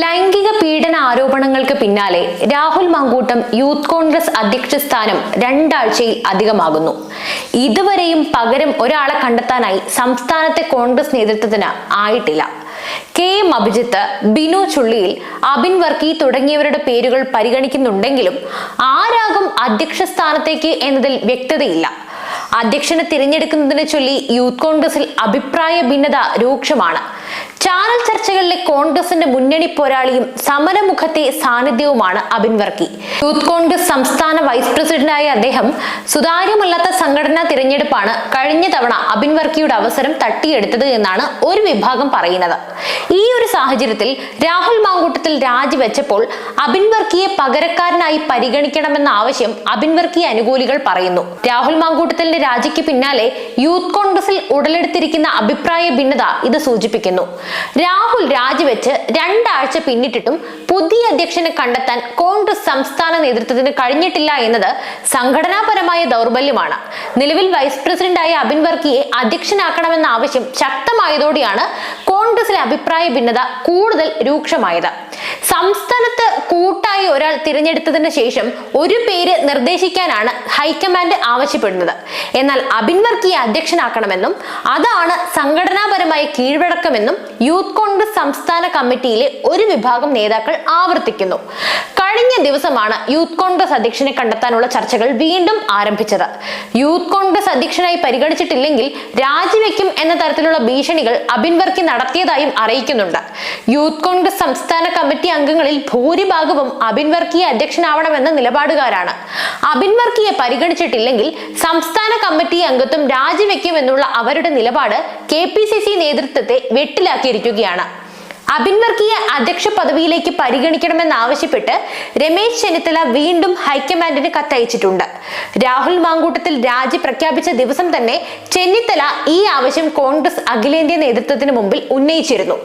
ലൈംഗിക പീഡന ആരോപണങ്ങൾക്ക് പിന്നാലെ രാഹുൽ മങ്കൂട്ടം യൂത്ത് കോൺഗ്രസ് അധ്യക്ഷ സ്ഥാനം രണ്ടാഴ്ചയിൽ അധികമാകുന്നു. ഇതുവരെയും പകരം ഒരാളെ കണ്ടെത്താനായി സംസ്ഥാനത്തെ കോൺഗ്രസ് നേതൃത്വത്തിന് ആയിട്ടില്ല. കെ എം അഭിജിത്ത് ബിനു ചുള്ളിയിൽ അബിൻ വർക്കി തുടങ്ങിയവരുടെ പേരുകൾ പരിഗണിക്കുന്നുണ്ടെങ്കിലും ആരാകും അധ്യക്ഷ സ്ഥാനത്തേക്ക് എന്നതിൽ വ്യക്തതയില്ല. അധ്യക്ഷനെ തിരഞ്ഞെടുക്കുന്നതിനെ ചൊല്ലി യൂത്ത് കോൺഗ്രസിൽ അഭിപ്രായ ഭിന്നത രൂക്ഷമാണ്. ചാനൽ ചർച്ചകളിലെ കോൺഗ്രസിന്റെ മുന്നണി പോരാളിയും സമരമുഖത്തെ സാന്നിധ്യവുമാണ് അബിൻ വർക്കി. യൂത്ത് കോൺഗ്രസ് സംസ്ഥാന വൈസ് പ്രസിഡന്റായ അദ്ദേഹം സുതാര്യമല്ലാത്ത സംഘടനാ തിരഞ്ഞെടുപ്പാണ് കഴിഞ്ഞ തവണ അബിൻ വർക്കിയുടെ അവസരം തട്ടിയെടുത്തത് എന്നാണ് ഒരു വിഭാഗം പറയുന്നത്. ഈ ഒരു സാഹചര്യത്തിൽ രാഹുൽ മാങ്കൂട്ടത്തിൽ രാജിവെച്ചപ്പോൾ അബിൻ വർക്കിയെ പകരക്കാരനായി പരിഗണിക്കണമെന്ന ആവശ്യം അബിൻ വർക്കി അനുകൂലികൾ പറയുന്നു. രാഹുൽ മാങ്കൂട്ടത്തിന്റെ രാജിക്ക് പിന്നാലെ യൂത്ത് കോൺഗ്രസിൽ ഉടലെടുത്തിരിക്കുന്ന അഭിപ്രായ ഭിന്നത ഇത് സൂചിപ്പിക്കുന്നു. രാഹുൽ രാജിവെച്ച് രണ്ടാഴ്ച പിന്നിട്ടിട്ടും പുതിയ അധ്യക്ഷനെ കണ്ടെത്താൻ കോൺഗ്രസ് സംസ്ഥാന നേതൃത്വത്തിന് കഴിഞ്ഞിട്ടില്ല എന്നത് സംഘടനാപരമായ ദൗർബല്യമാണ്. നിലവിൽ വൈസ് പ്രസിഡന്റായ അബിൻ വർക്കിയെ അധ്യക്ഷനാക്കണമെന്ന ആവശ്യം ശക്തമായതോടെയാണ് കോൺഗ്രസിലെ അഭിപ്രായ ഭിന്നത കൂടുതൽ രൂക്ഷമായത്. സംസ്ഥാനത്ത് കൂട്ടായി ഒരാൾ തിരഞ്ഞെടുത്തതിന് ശേഷം ഒരു പേര് നിർദ്ദേശിക്കാനാണ് ഹൈക്കമാൻഡ് ആവശ്യപ്പെടുന്നത്. എന്നാൽ അബിൻ അധ്യക്ഷനാക്കണമെന്നും അതാണ് സംഘടനാപരമായ കീഴ്വഴക്കമെന്നും യൂത്ത് കോൺഗ്രസ് സംസ്ഥാന കമ്മിറ്റിയിലെ ഒരു വിഭാഗം നേതാക്കൾ ആവർത്തിക്കുന്നു. കഴിഞ്ഞ ദിവസമാണ് യൂത്ത് കോൺഗ്രസ് അധ്യക്ഷനെ കണ്ടെത്താനുള്ള ചർച്ചകൾ വീണ്ടും ആരംഭിച്ചത്. യൂത്ത് കോൺഗ്രസ് അധ്യക്ഷനായി പരിഗണിച്ചിട്ടില്ലെങ്കിൽ രാജിവെക്കും എന്ന തരത്തിലുള്ള ഭീഷണികൾ അബിൻ നടത്തിയതായും അറിയിക്കുന്നുണ്ട്. യൂത്ത് കോൺഗ്രസ് സംസ്ഥാന കമ്മിറ്റി അംഗങ്ങളിൽ ഭൂരിഭാഗവും അബിൻ വർക്കിയെ അധ്യക്ഷനാവണമെന്ന നിലപാടുകാരാണ്. അബിൻ വർക്കിയെ പരിഗണിച്ചിട്ടില്ലെങ്കിൽ സംസ്ഥാന കമ്മിറ്റി അംഗത്വം രാജിവെക്കുമെന്നുള്ള അവരുടെ നിലപാട് കെ നേതൃത്വത്തെ വെട്ടിലാക്കിയിരിക്കുകയാണ്. അബിൻ വർക്കിയെ അധ്യക്ഷ പദവിയിലേക്ക് പരിഗണിക്കണമെന്നാവശ്യപ്പെട്ട് രമേശ് ചെന്നിത്തല വീണ്ടും ഹൈക്കമാൻഡിന് കത്തയച്ചിട്ടുണ്ട്. രാഹുൽ മാങ്കൂട്ടത്തിൽ രാജി പ്രഖ്യാപിച്ച ദിവസം തന്നെ ചെന്നിത്തല ഈ ആവശ്യം കോൺഗ്രസ് അഖിലേന്ത്യാ നേതൃത്വത്തിന് മുമ്പിൽ ഉന്നയിച്ചിരുന്നു.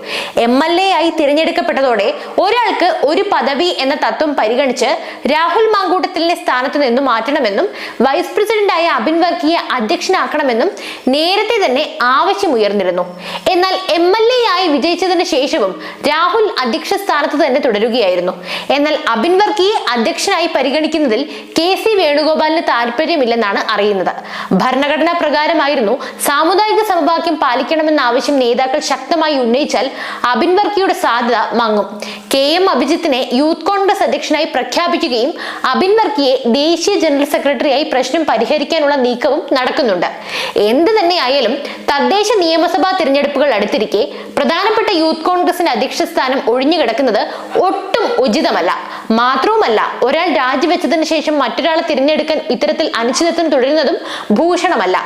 എം എൽ എ ആയി തിരഞ്ഞെടുക്കപ്പെട്ടതോടെ ഒരാൾക്ക് ഒരു പദവി എന്ന തത്വം പരിഗണിച്ച് രാഹുൽ മാങ്കൂട്ടത്തിലെ സ്ഥാനത്ത് നിന്നും മാറ്റണമെന്നും വൈസ് പ്രസിഡന്റായ അഭിൻവർഗീയ അധ്യക്ഷനാക്കണമെന്നും നേരത്തെ തന്നെ ആവശ്യമുയർന്നിരുന്നു. എന്നാൽ എം എൽ എ ആയി വിജയിച്ചതിന് ശേഷവും രാഹുൽ അധ്യക്ഷ സ്ഥാനത്ത് തന്നെ തുടരുകയായിരുന്നു. എന്നാൽ അബിൻ അധ്യക്ഷനായി പരിഗണിക്കുന്നതിൽ കെ സി വേണുഗോപാലിന് താല്പര്യമില്ലെന്നാണ് അറിയുന്നത്. ഭരണഘടനാ പ്രകാരമായിരുന്നു സാമുദായിക സമവാക്യം പാലിക്കണമെന്ന ആവശ്യം നേതാക്കൾ ശക്തമായി ഉന്നയിച്ചാൽ അബിൻ സാധ്യത മങ്ങും. കെ എം അഭിജിത്തിനെ യൂത്ത് കോൺഗ്രസ് അധ്യക്ഷനായി പ്രഖ്യാപിക്കുകയും അബിൻ വർക്കിയെ ദേശീയ ജനറൽ സെക്രട്ടറിയായി പ്രശ്നം പരിഹരിക്കാനുള്ള നീക്കവും നടക്കുന്നുണ്ട്. എന്ത് തന്നെയായാലും തദ്ദേശ നിയമസഭാ തിരഞ്ഞെടുപ്പുകൾ അടുത്തിരിക്കെ പ്രധാനപ്പെട്ട യൂത്ത് കോൺഗ്രസിന്റെ അധ്യക്ഷ സ്ഥാനം ഒഴിഞ്ഞുകിടക്കുന്നത് ഒട്ടും ഉചിതമല്ല. മാത്രവുമല്ല ഒരാൾ രാജിവെച്ചതിന് ശേഷം മറ്റൊരാളെ തിരഞ്ഞെടുക്കാൻ ഇത്തരത്തിൽ അനിശ്ചിതത്വം തുടരുന്നതും ഭൂഷണമല്ല.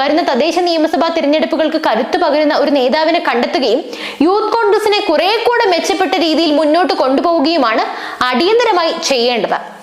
വരുന്ന തദ്ദേശ നിയമസഭാ തിരഞ്ഞെടുപ്പുകൾക്ക് കരുത്തു പകരുന്ന ഒരു നേതാവിനെ കണ്ടെത്തുകയും യൂത്ത് കോൺഗ്രസിനെ കുറെ കൂടെ മെച്ചപ്പെട്ട രീതിയിൽ മുന്നോട്ട് കൊണ്ടുപോവുകയുമാണ്. അടിയന്തരമായി ചെയ്യേണ്ടത്.